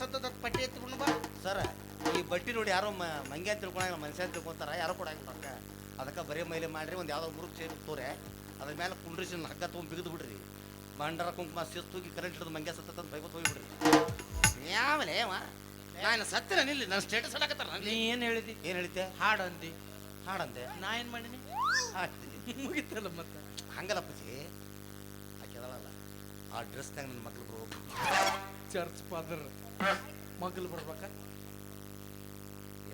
ಸತ್ತದ ಪಟ್ಟಿ ಎತ್ಕೊಂಡು ಬಾ. ಸರ್ ಈ ಬಟ್ಟಿ ನೋಡಿ ಯಾರೋ ಮಂಗೆ ಅಂತ ತಿಳ್ಕೊಳಂಗಿಲ್ಲ ಮನುಷ್ಯ ಅಂತ ತಿಳ್ಕೊತಾರ ಯಾರೋ ಕೊಡಂಗಿಲ್ಲ ರೊಕ್ಕ ಅದಕ್ಕೆ ಬರೀ ಮೈಲೆ ಮಾಡ್ರಿ ಒಂದು ಯಾವುದೋ ಮುರುಗ್ ಸೇರಿ ತೋರೆ. ಅದ್ರ ಮೇಲೆ ಕುಂಡ್ರಿಸಿ ಹಗ್ಗ ತೊಗೊಂಡು ಬಿಗಿದು ಬಿಡ್ರಿ. ಬಂಡರ ಕುಂಕುಮ ಶಿಸ್ತುಗಿ ಕರೆಂಟ್ ಹಿಡಿದು ಮಂಗೆ ಸತ್ತಂತ ಬೈಕೊತ್ ಹೋಗಿಬಿಡ್ರಿ ಯಾವಲೇ ನಾನು ಸತ್ತಿರ ನಿಲ್ಲಿ ನನ್ನ ಸ್ಟೇಟಸ್ ಹಾಕತ್ತಾರ ನೀ ಏನು ಹೇಳಿದಿ? ಏನು ಹೇಳಿದ್ದೆ? ಹಾಡು ಅಂದಿ ಹಾಡಂದೆ. ನಾ ಏನು ಮಾಡಿನಿ? ಹಾಡ್ತೀನಿ. ಮುಗಿತಲ್ಲ ಮತ್ತೆ. ಹಂಗಲ್ಲಪ್ಪಜಿ ಆ ಅದಳಲ್ಲ. ಆ ಡ್ರೆಸ್ನಾಗ ನನ್ನ ಮಕ್ಳು ಚರ್ಚ್ ಫಾದರ್ ಮಗಲ್ ಬರ್ಬೇಕ?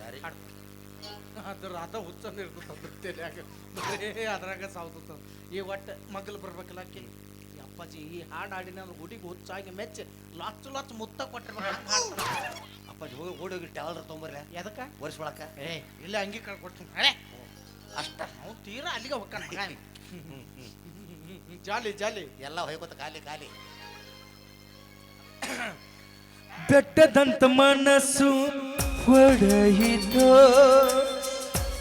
ಯಾರಿಗೆ? ಅದ್ರ ಅದ ಹುಚ್ಚಂದ ಇರ್ತದೆ ಅದ್ರ ತಲ್ಯಾಗ. ಬರೇ ಅದ್ರಾಗ ಸಾವ್ತದ ಈ ಒಟ್ಟು ಮಗ್ಲು ಬರ್ಬೇಕಲ್ಲ ಆಕಿ? ಅಪ್ಪಾಜಿ ಈ ಹಾಡು ಹಾಡಿನ ಗುಡಿಗೆ ಹುಚ್ಚಾಗಿ ಮೆಚ್ಚಿ ಲಚ್ಚು ಲಚ್ಚು ಮುತ್ತ ಕೊಟ್ಟಿರ್ಬೇಕು. ಅಪ್ಪಾಜಿ ಹೋಗಿ ಓಡಿ ಹೋಗಿ ಟ್ಯಾವಲ್ರ ತೊಗೊಂಬರ್ಲ ಎದಕ್ಕ? ವರ್ಷ ಒಳಕ. ಏ ಇಲ್ಲ ಅಂಗಿ ಕಳ್ಕೊಡ್ತೀನಿ ಅರೆ ಅಷ್ಟ. ಅವ್ನು ತೀರಾ ಅಲ್ಲಿಗೆ ಹ್ಮ್. ಜಾಲಿ ಜಾಲಿ. ಎಲ್ಲ ಹೊಯ್ಕೋತ ಖಾಲಿ ಖಾಲಿ. ಬೆಟ್ಟದಂತ ಮನಸ್ಸು ಹೊಡೆಯಿತು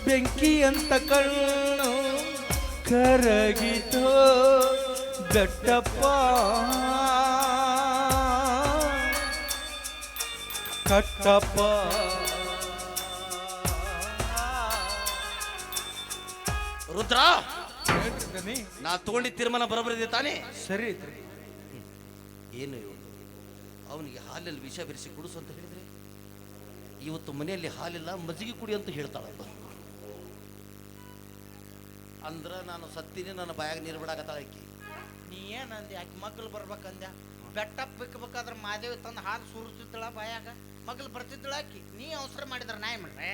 ಬೆಂಕಿಯಂತ ಕಣ್ಣು ಕರಗಿತು? ಬೆಟ್ಟಪ್ಪ. ಕಟ್ಟಪ್ಪ. ರುದ್ರ ನಾ ತಗೊಂಡಿದ್ದ ತೀರ್ಮಾನ ಬರೋಬರಿದೆ ತಾನೇ? ಸರಿ ಏನು ಇವನು? ಅವನಿಗೆ ಹಾಲಲ್ಲಿ ವಿಷ ಬೆರೆಸಿ ಕುಡಿಸು ಅಂತ ಹೇಳಿದರೆ ಇವತ್ತು ಮನೆಯಲ್ಲಿ ಹಾಲಿಲ್ಲ ಮಜ್ಜಿಗೆ ಕುಡಿ ಅಂತ ಹೇಳ್ತಾಳ. ಅಂದ್ರ ನಾನು ಸತ್ತೀನಿ ನನ್ನ ಬಾಯಾಗ ನೀರು ಬಿಡಾಕತ್ತಾಳ ಆಕಿ. ನೀ ಏನಂದೆ ಯಾಕೆ ಮಗ್ಳು ಬರ್ಬೇಕಂದ್ಯ? ಬೆಟ್ಟ ಬಿಕ್ಕಬೇಕಾದ್ರೆ ಮಾದೇವಿ ತಂದು ಹಾಲು ಸುರಿಸ್ತಿದ್ದಳ ಬಾಯಾಗ? ಮಗ್ಳು ಬರ್ತಿದ್ದಳ ಆಕಿ. ನೀ ಅವಸರ ಮಾಡಿದ್ರ ನಾ ಮಾಡ್ರೆ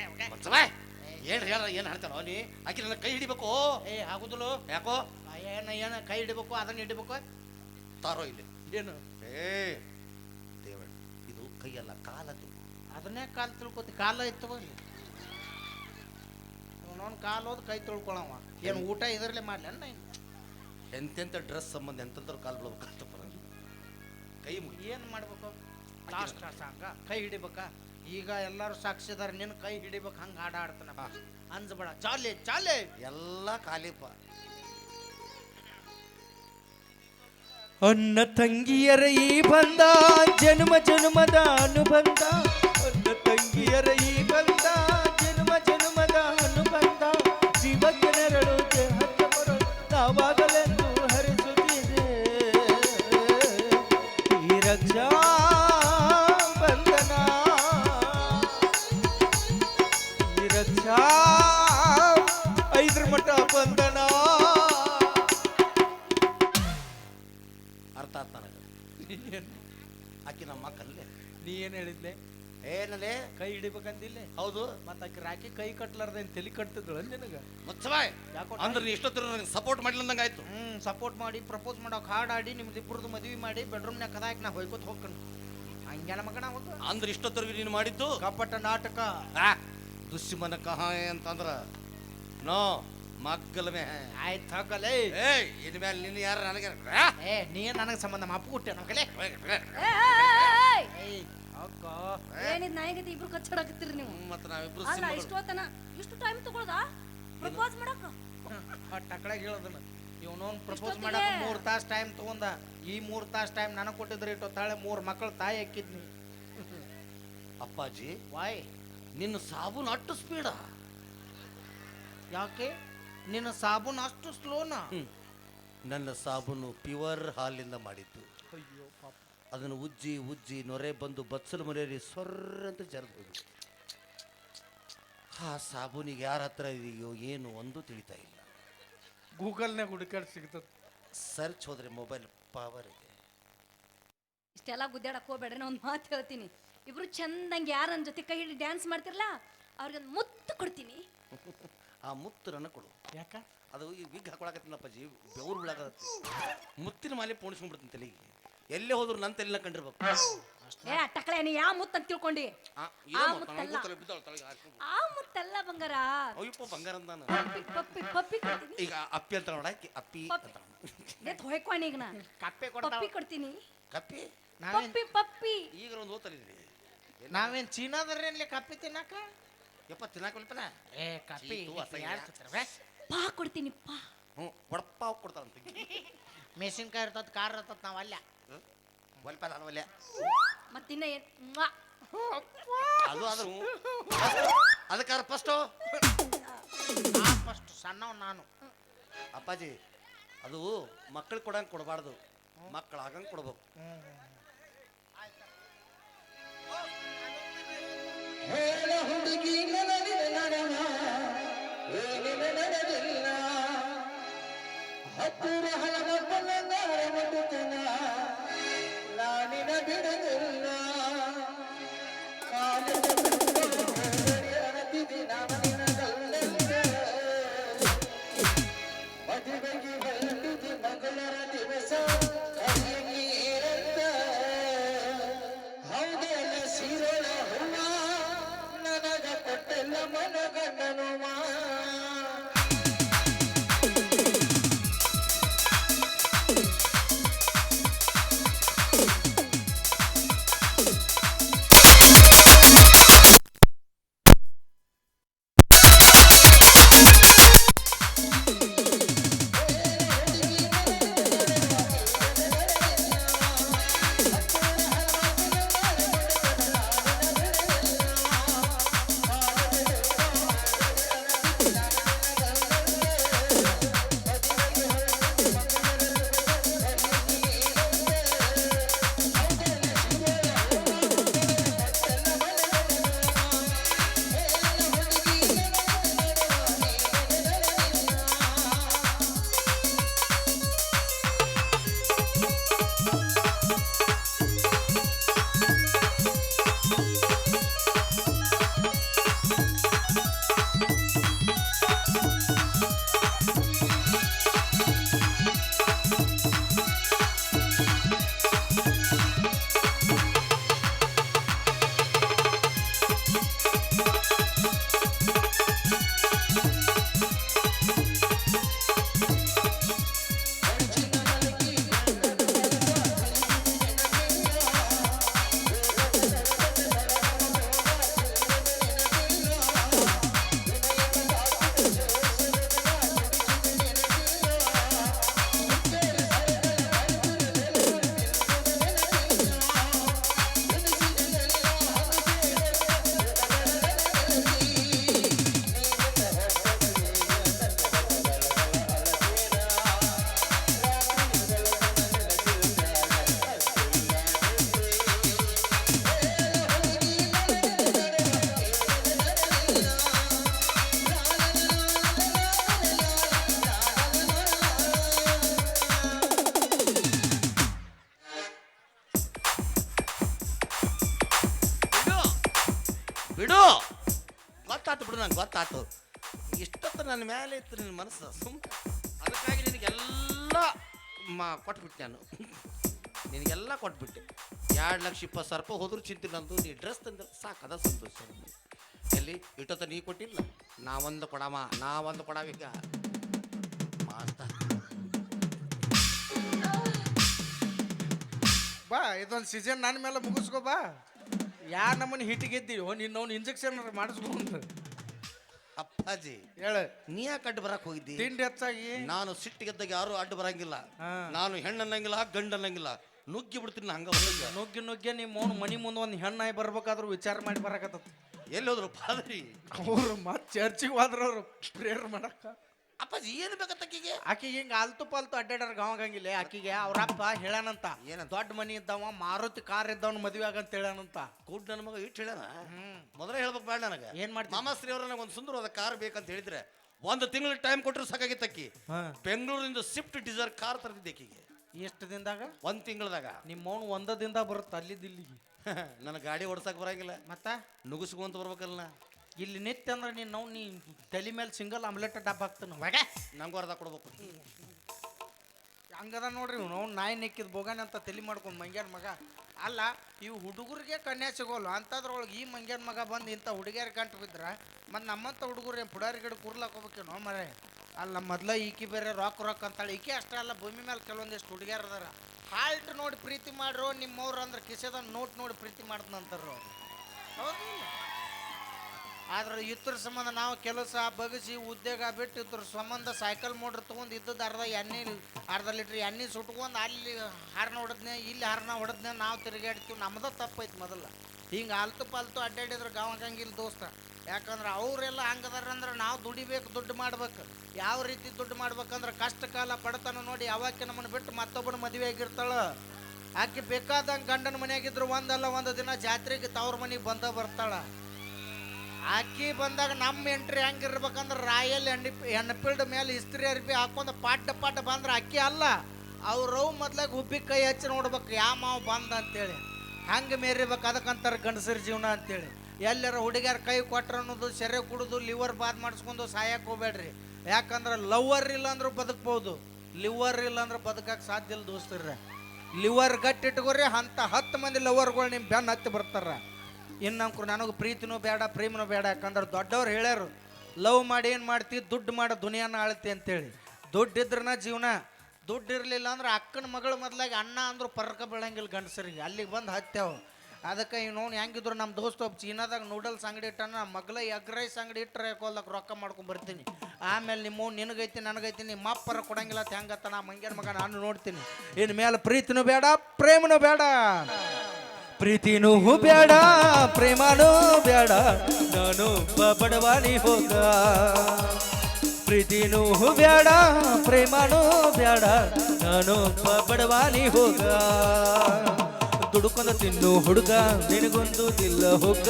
ಏನ್ ಹೇಳ ಏನ್ ಹಾಡ್ತಾರ ನೀ? ಆಕಿ ನನ್ನ ಕೈ ಹಿಡಿಬೇಕು. ಏ ಆಗುದಿಲ್ಲ. ಯಾಕೋ? ಏನ ಏನ ಕೈ ಹಿಡಿಬೇಕು ಅದನ್ನ ಹಿಡಿಬೇಕು? ತಾರೋ ಇಲ್ಲಿ. ಏನು? ಏ ಕೈಯಲ್ಲ ಕಾಲದು ಅದನ್ನೇ ಕಾಲು ತಿಳ್ಕೊತಿ ಕಾಲ ಇತ್ತು ಅವನವನ್ ಕಾಲು ಹೋದ್ ಕೈ ತೊಳ್ಕೊಳವ. ಏನು ಊಟ ಇದರಲ್ಲೇ ಮಾಡ್ಲಿ ಅನ್ನ ಎಂತೆಂಥ ಡ್ರೆಸ್ ಸಂಬಂಧ ಎಂತಂದ್ರೆ ಕಾಲು ಬಿಡ್ಬೇಕಂತ ಬರಲ್ಲ ಕೈ ಮುಗಿ. ಏನು ಮಾಡ್ಬೇಕು? ಲಾಸ್ಟ್ ಸಾಂಗ ಕೈ ಹಿಡಿಬೇಕಾ? ಈಗ ಎಲ್ಲರೂ ಸಾಕ್ಷಿದಾರ ನಿನ್ನ ಕೈ ಹಿಡಿಬೇಕು ಹಂಗೆ ಹಾಡ ಆಡ್ತಾನ ಅಂಜಬೇಡ ಚಾಲೆ ಚಾಲೆ. ಎಲ್ಲ ಖಾಲಿಪ್ಪ ಅನ್ನ ತಂಗಿಯರ ಈ ಬಂದ, ಜನ್ಮ ಜನ್ಮದ ಅನುಬಂಧ. ಅನ್ನ ತಂಗಿಯರ ಈ ಬಂದ, ಜನ್ಮ ಜನ್ಮದ ಅನುಬಂಧ. ದೇಹಕ್ಕೆ ಮರಳು ನಾವಾಗಲೆಂದು ಹರಿಸುತ್ತಿದೆ. ಈ ರಕ್ಷಾ ಬಂಧನ, ಈ ರಕ್ಷಾ ಮಕ್ಕಲ್ಲೇ ನೀ ಏನು ಹೇಳಿದ್ಲೆ? ಏನಲೇ ಕೈ ಹಿಡಿಬೇಕಂದಿಲ್ಲ ಹೌದು. ಮತ್ತೆ ಆಕಿ ರಾಕಿ ಕೈ ಕಟ್ಲಾರ್ದೇನ್ ತಲೆ ಕಟ್ತಿದ್ಳು ನಿನಗ? ಮುಚ್ಚಬಾಯ್. ಯಾಕೋ ಅಂದ್ರೆ ನೀ ಇಷ್ಟೊತ್ತರ ಸಪೋರ್ಟ್ ಮಾಡ್ಲಿಲ್ಲಂಗ ಆಯ್ತು. ಹ್ಮ್ ಸಪೋರ್ಟ್ ಮಾಡಿ ಪ್ರಪೋಸ್ ಮಾಡೋಕೆ ಹಾಡ್ ಆಡಿ ನಿಮ್ದು ಇಬ್ಬರದ್ದು ಮದ್ವಿ ಮಾಡಿ ಬೆಡ್ರೂಮ್ನಾಗ ಕದಾಕ್ ನಾ ಹೊಯ್ಕೋತ ಹೋಗ್ಕಣ್ ಹಂಗೇನ ಮಗನ ಹೋಗ್ತು ಅಂದ್ರೆ ಇಷ್ಟೊತ್ತರ್ಗು ನೀನು ಮಾಡಿದ್ದು? ಕಪಟ ನಾಟಕ. ಆ, ದುಶ್ಮನ ಕಹಾಯ ಅಂತಂದ್ರ ನೋ ಮಗ್ಗಲ ಮೇ ಆಯ್ತು ಹಾಕಲೇ. ಏಯ್ ಇನ್ಮೇಲೆ ನಿನ್ನ ಯಾರು ನನಗೆ? ಏ ನೀ ನನಗೆ ಸಂಬಂಧ ಮಾಪು ಕೊಟ್ಟೆ ನಗಲೇ ಏಯ್ ಅಕ್ಕ ಏನಿದ್ ನಾಯಿಗತಿ ಇಬ್ರು ಕಚ್ಚಾಡಕತ್ತೀರಿ ನೀವು? ಮತ್ತೆ ನಾವಿಬ್ರು ಅಲ್ಲ. ಇಷ್ಟೊತ್ತನ ಇಷ್ಟು ಟೈಮ್ ತಗೊಳ್ದ? ಪ್ರಪೋಸ್ ಮಾಡಕ ಟಕಳಾಗ ಹೇಳೋದನ್ನ. ಇವನೊಂದು ಪ್ರಪೋಸ್ ಮಾಡಕ ಮೂರ್ ಮೂರು ತಾಸು ಟೈಮ್ ತಗೊಂಡ ಈ ಮೂರು ತಾಸು ಟೈಮ್ ನನಗೆ ಕೊಟ್ಟಿದ್ರೆ ಇಟ್ಟು ತಾಳೆ ಮೂರು ಮಕ್ಕಳು ತಾಯಿ ಹಾಕಿದ್ನಿ. ಅಪ್ಪಾಜಿ ವಾಯ್ ನಿನ್ನ ಸಾಬೂನ್ ಅಷ್ಟು ಸ್ಪೀಡ ಯಾಕೆ? ನಿನ್ನ ಸಾಬೂನ್ ಅಷ್ಟು ಸ್ಲೋನಾ ನನ್ನ ಸಾಬೂನು ಪ್ಯೂರ್ ಹಾಲಿಂದ ಮಾಡಿದ್ದು. ಅಯ್ಯೋ ಪಾಪ. ಅದನ್ನು ಉಜ್ಜಿ ಉಜ್ಜಿ ನೊರೆ ಬಂದು ಬಚ್ಚಲು ಮನೆಯಲ್ಲಿ ಸೊರ್ರ ಅಂತ ಜರದ್ ಹೋಗಿತ್ತು ಆ ಸಾಬೂನಿಗೆ ಯಾರ ಹತ್ರ ಇದೆಯೋ ಏನು ಒಂದು ತಿಳಿತಾ ಇಲ್ಲ. ಗೂಗಲ್ನಾಗ ಹುಡುಕಾಡ್ ಸಿಗ್ತದ. ಸರ್ಚ್ ಹೋದ್ರೆ ಮೊಬೈಲ್ ಪವರ್ ಇದೆ. ಇಷ್ಟೆಲ್ಲ ಗುದ್ದಾಡಕ್ ಹೋಗ್ಬೇಡ್ರಿ ನಾ ಒಂದು ಮಾತು ಹೇಳ್ತೀನಿ. ಇಬ್ರು ಚಂದಂಗೆ ಯಾರ ನನ್ನ ಜೊತೆ ಕೈ ಹಿಡಿ ಡ್ಯಾನ್ಸ್ ಮಾಡ್ತಿರಲ್ಲ ಅವ್ರಿಗೆ ಮುತ್ತು ಕೊಡ್ತೀನಿ. ಆ ಮುತ್ತು ನನ್ನ ಕೊಡು. ಯಾಕ? ಅದು ಈ ವಿಗ್ ಹಾಕೊಳಕತ್ತೀನಪ್ಪಾಜಿ ಬೆವರು ಬಿಡಾಕತ್ತಿ ಮುತ್ತಿನ ಮಾಲೆ ಪೋಣಿಸ್ಕೊಂಡ್ಬಿಡ್ತೀನಿ ತಲೆಗೆ. ಎಲ್ಲೇ ಹೋದ್ರು ನನ್ನ ತಲೆನ ಕಂಡಿರ್ಬೇಕು. ಏ ಟಕಳೆ ನೀ ಯಾವ ಮುತ್ತ ಅಂತ ತಿಳ್ಕೊಂಡಿ? ಆ, ಆ ಏನೋ ಮಾಡ್ತಾನೆ, ಮುತ್ತಲ್ಲ. ಅವ್ನಿಗೂ ತಲೆ ಬಿದ್ದಾಳು ತಲೆಗೆ ಹಾಕ್ಕೊಂಡು. ಆ ಮುತ್ತಲ್ಲ ಬಂಗಾರ. ಅಯ್ಯಪ್ಪ ಬಂಗಾರ ಅಂದಾನ. ಪಪ್ಪಿ ಪಪ್ಪಿ ಪಪ್ಪಿ ಕೊಡ್ತೀನಿ. ಈಗ ಅಪ್ಪಿ ಅಂತ ನೋಡಾಕಿ ಅಪ್ಪಿ ಪಪ್ಪಿ. ಅಂತ ಎತ್ ಹೊಯ್ಕೊಂಡ್ ಈಗ ನಾ ಕಪ್ಪೆ ಪಪ್ಪಿ ಕೊಡ್ತಾವ ಕೊಡ್ತೀನಿ. ಕಪ್ಪಿ? ನಾವೇನ್ ಪಪ್ಪಿ ಪಪ್ಪಿ. ಈಗ ಒಂದು ಓದ್ತಾರಿದ್ರಿ ನಾವೇನ್ ಚೀನಾದ್ರೇನ್ಲಿ ಕಪ್ಪಿ ತಿನ್ನಾಕ? ಯಪ್ಪ ತಿನ್ನಾಕೊಲ್ಪನ ಏ ಕಪ್ಪಿ ಚೀತು, ಅಸಹ್ಯ. ಯಾರ್ ತಿಂತಾರವ್ವೆ? ಪಾ ಕೊಡ್ತೀನಿ ಪಾ. ಹ್ಞೂ ಕೊಡಪ್ಪ ಕೊಡ್ತಾರಂತ ಮೆಣಸಿನ್ಕಾಯಿ ಇರ್ತದ ಕಾರ್ ಇರ್ತದ ನಾವ್ ಅಲ್ಲ. ಒಲ್ಪ ನಾನು ಒಲ್ಲೆ ಮತ್ತಿನ್ನ ಏನ್? ಮ್ವಾ. ಅದು ಆದ್ರೂ. ಅದಕ್ಕಾರ ಫಸ್ಟು ಫಸ್ಟ್ ಸಣ್ಣವ್ ನಾನು. ಅಪ್ಪಾಜಿ ಅದು ಮಕ್ಕಳು ಕೊಡಂಗ್ ಕೊಡಬಾರ್ದು. ಮಕ್ಕಳು ಆಗಂಗೆ ಕೊಡ್ಬೇಕು. ಹೇಳ ಹುಡುಗಿ ನನನ ಹತ್ತಿರ ಹಲವ ನಾನಿನ ಬಿಡದಿಲ್ಲ ಗೊತ್ತಾತು ಇಷ್ಟೊತ್ತು ನನ್ನ ಮೇಲೆ ಇತ್ತು ನಿನ್ನ ಮನಸ್ಸು. ಸುಮ್ ಅದಕ್ಕಾಗಿ ನಿನಗೆಲ್ಲ ಮಾ, ಕೊಟ್ಬಿಟ್ಟೆ ನಾನು. ನಿನಗೆಲ್ಲ ಕೊಟ್ಬಿಟ್ಟೆ. ಎರಡು ಲಕ್ಷ ಇಪ್ಪತ್ತು ಸಾವಿರ ರೂಪಾಯಿ ಹೋದ್ರೂ ಚಿಂತೆ ನಂದು. ನೀ ಡ್ರೆಸ್ ತಂದ್ರೆ ಸಾಕು, ಅದ ಸಂತೋಷ. ಎಲ್ಲಿ? ಇಟ್ಟೊತ್ತ ನೀ ಕೊಟ್ಟಿಲ್ಲ. ನಾವೊಂದು ಕೊಡಮ್ಮ ನಾವೊಂದು ಕೊಡವೀಗ ಮಾಸ್ತ ಬಾ, ಇದೊಂದು ಸೀಸನ್ ನನ್ನ ಮೇಲೆ ಮುಗಿಸ್ಕೋ ಬಾ. ಯಾರು ನಮ್ಮನ್ನ ಹಿಟ್ಟಿಗೆದ್ದೀವೋ? ನಿನ್ನ ಅವ್ನು ಇಂಜೆಕ್ಷನ್ ಮಾಡಿಸ್ಕೊಂಡು. ಅಪ್ಪಾಜಿ ಹೇಳ. ನೀ ಯಾಕೆ ಅಡ್ಡ ಬರಕ್ ಹೋಗಿದ್ದಿ? ತಿಂಡಿ ಹೆಚ್ಚಾಗಿ? ನಾನು ಸಿಟ್ಟಿಗೆದ್ದಾಗ ಯಾರು ಅಡ್ಡ ಬರಂಗಿಲ್ಲ. ನಾನು ಹೆಣ್ಣನ್ನಂಗಿಲ್ಲ ಗಂಡನ್ನಂಗಿಲ್ಲ ನುಗ್ಗಿ ಬಿಡ್ತೀನಿ ಹಂಗ ಹೊರಗೆ ನುಗ್ಗಿ ನುಗ್ಗಿ ನಿಮ್ಮ ಅವ್ನು ಮನಿ ಮುಂದೆ ಒಂದು ಹೆಣ್ಣಾಗಿ ಬರ್ಬೇಕಾದ್ರೂ ವಿಚಾರ ಮಾಡಿ ಬರಕತ್ತ ಎಲ್ಲಿ ಹೋದ್ರು ಪಾದ್ರಿ? ಅವ್ರು ಮತ್ತೆ ಚರ್ಚಿಗೆ ಹೋದ್ರ ಅವ್ರು ಪ್ರೇಯರ್ ಮಾಡಕ್ಕ. ಅಪ್ಪಾಜಿ ಏನು ಬೇಕತ್ತ ಆಕಿಗೆ ಹಿಂಗೆ ಅಲ್ತು ಪಾಲ್ತು ಅಡ್ಡಾಡರ್ ಗಾವಂಗಿಲ್ಲ ಆಕಿಗೆ ಅವ್ರ ಅಪ್ಪ ಹೇಳಾನಂತ. ಏನ ದೊಡ್ಡ ಮನಿ ಇದ್ದವ ಮಾರುತಿ ಕಾರ್ ಇದ್ದವನ್ ಮದ್ವೆ ಆಗಂತ ಹೇಳಾನಂತ. ಕೂಡ್ ನನ್ನ ಮಗ ಇಟ್ಟು ಹೇಳ್ಯಾನ ಹ್ಮ್. ಮೊದಲೇ ಹೇಳ್ಬೇಕು ಬೇಡ ನನಗೆ. ಏನ್ ಮಾಡ್ತಿ? ಮಾಮಾಶ್ರೀ ಅವ್ರ ನನಗೆ ಒಂದು ಸುಂದರವಾದ ಕಾರ್ ಬೇಕಂತ ಹೇಳಿದ್ರೆ ಒಂದು ತಿಂಗಳ ಟೈಮ್ ಕೊಟ್ಟರು ಸಾಕಾಗಿತ್ತಕ್ಕಿ ಅಕ್ಕಿ. ಬೆಂಗಳೂರಿಂದ ಸ್ವಿಫ್ಟ್ ಡಿಸೈರ್ ಕಾರ್ ತರ್ತಿದ್ದೆ ಆಕಿಗೆ ಎಷ್ಟು ದಿನದಾಗ? ಒಂದು ತಿಂಗಳದಾಗ. ನಿಮ್ಮ ಅವನು ಒಂದ ದಿನದ ಬರುತ್ತೆ ಅಲ್ಲಿದ್ದ ಇಲ್ಲಿಗೆ. ನನ್ನ ಗಾಡಿ ಓಡ್ಸಕ್ ಬರಂಗಿಲ್ಲ. ಮತ್ತ? ನುಗ್ಸ್ಕೊಂತ ಬರ್ಬೇಕಲ್ಲ. ಇಲ್ಲಿ ನಿತ್ಯ ಅಂದ್ರೆ ನೀನು ನಾವು ನೀ ತಲೆ ಮೇಲೆ ಸಿಂಗಲ್ ಆಮ್ಲೆಟ್ ಡಬ್ಬ ಹಾಕ್ತಾನ ಹೊಗೆ ನಂಗೆ ಅರ್ಧ ಕೊಡ್ಬೇಕು. ಹಂಗದ ನೋಡ್ರಿ ನಾವು ನಾಯಿ ನೆಕ್ಕಿದ ಬೋಗಾನೆ ಅಂತ ತಲೆ ಮಾಡ್ಕೊಂಡು ಮಂಗ್ಯಾನ ಮಗ. ಅಲ್ಲ ಇವು ಹುಡುಗರಿಗೆ ಕನ್ಯಾ ಸಿಗೋಲ್ಲ ಅಂಥದ್ರೊಳಗೆ ಈ ಮಂಗ್ಯಾನ ಮಗ ಬಂದು ಇಂಥ ಹುಡುಗಿಯರ್ ಗಂಟು ಬಿದ್ರ ಮತ್ತು ನಮ್ಮಂಥ ಹುಡುಗರು ಏನು ಪುಡಾರಿ ಗಿಡ ನೋ ಮರೆ ಅಲ್ಲ ಮೊದಲ ಈಕಿ ಬೇರೆ ರಾಕ್ ರೊಕ್ಕ ಅಂತಾಳೆ. ಈಕೆ ಅಷ್ಟೇ ಅಲ್ಲ ಭೂಮಿ ಮೇಲೆ ಕೆಲವೊಂದಿಷ್ಟು ಹುಡುಗಿಯರ್ ಅದಾರ. ಹಾಲ್ಟ್ ನೋಡಿ ಪ್ರೀತಿ ಮಾಡ್ರು ನಿಮ್ಮವ್ರು ಅಂದ್ರೆ ಕಿಸೆದ ನೋಟ್ ನೋಡಿ ಪ್ರೀತಿ ಮಾಡ್ತಂತಾರ ಹೌದಿಲ್ಲ? ಆದ್ರೆ ಇದ್ರ ಸಂಬಂಧ ನಾವು ಕೆಲಸ ಬಗಸಿ ಉದ್ಯೋಗ ಬಿಟ್ಟು ಇದ್ರ ಸಂಬಂಧ ಸೈಕಲ್ ಮೋಟ್ರ್ ತೊಗೊಂಡು ಇದ್ದದ್ದು ಅರ್ಧ ಎಣ್ಣೆ, ಅರ್ಧ ಲೀಟ್ರ್ ಎಣ್ಣೆ ಸುಟ್ಕೊಂಡು ಅಲ್ಲಿ ಹಾರ್ನ ಹೊಡೆದ್ನೆ, ಇಲ್ಲಿ ಹಾರನ ಹೊಡೆದ್ನೆ ನಾವು ತಿರುಗಾಡ್ತೀವಿ. ನಮ್ದ ತಪ್ಪೈತಿ ಮೊದಲ. ಹಿಂಗೆ ಅಲ್ತು ಪಾಲ್ತು ಅಡ್ಡಾಡಿದ್ರೆ ಗಾವಕಂಗಿಲ್ಲ ದೋಸ್ತ. ಯಾಕಂದ್ರೆ ಅವರೆಲ್ಲ ಹಂಗದಾರ ಅಂದ್ರೆ ನಾವು ದುಡಿಬೇಕು, ದುಡ್ಡು ಮಾಡ್ಬೇಕು. ಯಾವ ರೀತಿ ದುಡ್ಡು ಮಾಡ್ಬೇಕಂದ್ರೆ ಕಷ್ಟ ಕಾಲ ಬಡತನ ನೋಡಿ ಯಾವಾಕೆ ನಮ್ಮನ್ನು ಬಿಟ್ಟು ಮತ್ತೊಬ್ಬನ ಮದುವೆ ಆಗಿರ್ತಾಳೆ. ಆಕೆ ಬೇಕಾದಂಗೆ ಗಂಡನ ಮನೆಯಾಗಿದ್ರು ಒಂದಲ್ಲ, ಒಂದು ದಿನ ಜಾತ್ರೆಗೆ ತವ್ರ ಮನೆಗೆ ಬಂದ ಬರ್ತಾಳ. ಆಕಿ ಬಂದಾಗ ನಮ್ಮ ಎಂಟ್ರಿ ಹೆಂಗಿರ್ಬೇಕಂದ್ರೆ ರಾಯಲ್ ಎಣ್ಣೆ ಎಣ್ಣಪಿಲ್ಡ್ ಮೇಲೆ ಇಸ್ತ್ರಿ ಅರ್ಬಿ ಹಾಕೊಂಡು ಪಾಟ್ ಪಾಟ್ ಬಂದ್ರೆ ಅಕ್ಕಿ ಅಲ್ಲ. ಅವ್ರವ್ ಮೊದ್ಲಾಗ ಹುಬ್ಬಿ ಕೈ ಹಚ್ಚಿ ನೋಡ್ಬೇಕು ಯಾವ ಮಾವು ಬಂದ ಅಂತೇಳಿ. ಹಂಗೆ ಮೇರಿಬೇಕು ಅದಕ್ಕಂತಾರೆ ಗಂಡಸರ ಜೀವನ ಅಂತೇಳಿ. ಎಲ್ಲರ ಹುಡುಗಿಯರ ಕೈ ಕೊಟ್ರ ಅನ್ನೋದು, ಸೆರೆ ಕುಡಿದು ಲಿವರ್ ಬಾದ್ ಮಾಡಿಸ್ಕೊಂಡು ಸಾಯಕ್ಕೆ ಹೋಗ್ಬೇಡ್ರಿ. ಯಾಕಂದ್ರೆ ಲವರ್ ಇಲ್ಲ ಅಂದ್ರೆ ಬದುಕ್ಬೋದು. ಲಿವರ್ ಇಲ್ಲ ಅಂದ್ರೆ ಬದುಕಕ್ಕೆ ಸಾಧ್ಯ ಇಲ್ಲ ದೋಸ್ತರ್ರೆ. ಲಿವರ್ ಗಟ್ಟಿ ಇಟ್ಕೋರಿ, ಅಂತ ಹತ್ತು ಮಂದಿ ಲವರ್ಗಳು ನಿಮ್ಮ ಬೆನ್ನ ಹತ್ತಿ ಬರ್ತಾರ. ಇನ್ನಂಕ್ರು ನನಗೆ ಪ್ರೀತಿನೂ ಬೇಡ, ಪ್ರೇಮನೂ ಬೇಡ. ಯಾಕಂದ್ರೆ ದೊಡ್ಡವ್ರು ಹೇಳ್ಯಾರು, ಲವ್ ಮಾಡಿ ಏನು ಮಾಡ್ತಿ? ದುಡ್ಡು ಮಾಡಿ, ದುನಿಯಾನ ಆಳ್ತಿ ಅಂತೇಳಿ. ದುಡ್ಡು ಇದ್ರನ ಜೀವನ. ದುಡ್ಡು ಇರಲಿಲ್ಲ ಅಂದ್ರೆ ಅಕ್ಕನ ಮಗಳ ಮೊದಲಾಗಿ ಅಣ್ಣ ಅಂದ್ರೆ ಪರ್ಕ ಬೀಳಂಗಿಲ್ಲ ಗಂಡಸರಿಗೆ. ಅಲ್ಲಿಗೆ ಬಂದು ಹತ್ತೇವು ಅದಕ್ಕೆ ಇನ್ನೋನು ಹೆಂಗಿದ್ರು ನಮ್ಮ ದೋಸ್ತ ಒಬ್ಬ ಚೀನಾದಾಗ ನೂಡಲ್ಸ್ ಅಂಗಡಿ ಇಟ್ಟಾನ ನಮ್ಮ ಮಗಳ ಎಗ್ ರೈಸ್ ಅಂಗಡಿ ಇಟ್ಟರೆ ಕೊಲ್ದಾಗ ರೊಕ್ಕ ಮಾಡ್ಕೊಂಡ್ ಬರ್ತೀನಿ. ಆಮೇಲೆ ನಿಮ್ಮ ನಿನಗೈತಿ, ನನಗೈತಿ ನಿಮ್ಮ ಅಪ್ಪರ ಕೊಡಂಗಿಲ್ಲ ಅಂತ ಹೆಂಗತ್ತ ನಾ ಮಂಗ್ಯನ ಮಗ, ನಾನು ನೋಡ್ತೀನಿ. ಇನ್ನು ಮೇಲೆ ಪ್ರೀತಿನೂ ಬೇಡ, ಪ್ರೇಮನೂ ಬೇಡ. ಪ್ರೀತಿನೂ ಬೇಡ, ಪ್ರೇಮನೂ ಬೇಡ, ನಾನು ಬಡವಾನಿ ಹೋಗ. ಪ್ರೀತಿನೂ ಬೇಡ, ಪ್ರೇಮನೂ ಬೇಡ, ನಾನು ಬಡವಾನಿ ಹೋಗ. ದುಡುಕೊಂಡ ತಿನ್ನು ಹುಡುಗ, ನಿನಗೊಂದು ದಿಲ್ಲ ಹೋಗ.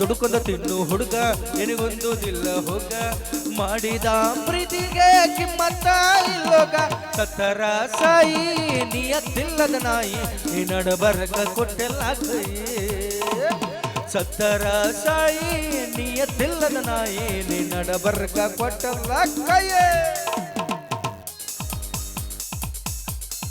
ದುಡುಕೊಂಡ ತಿನ್ನು ಹುಡುಗ, ನಿನಗೊಂದು ದಿಲ್ಲ ಹೋಗ. ಮಾಡಿದ ಪ್ರೀತಿಗೆ ಕಿಮ್ಮತ್ತ ಇಲ್ಲೋಗ. ಸತ್ತರ ಸಾಯಿ, ನಿಯತ್ತಿಲ್ಲದ ನಾಯಿ, ಈ ನಡಬರಕ ಕೊಟ್ಟೆಲ್ಲ ಕೈ. ಸತ್ತರ ಸಾಯಿ, ನಿಯತ್ತಿಲ್ಲದ ನಾಯಿ ನೀ ನಡಬರ್ಕ ಕೊಟ್ಟಲ್ಲ ಕೈಯೇ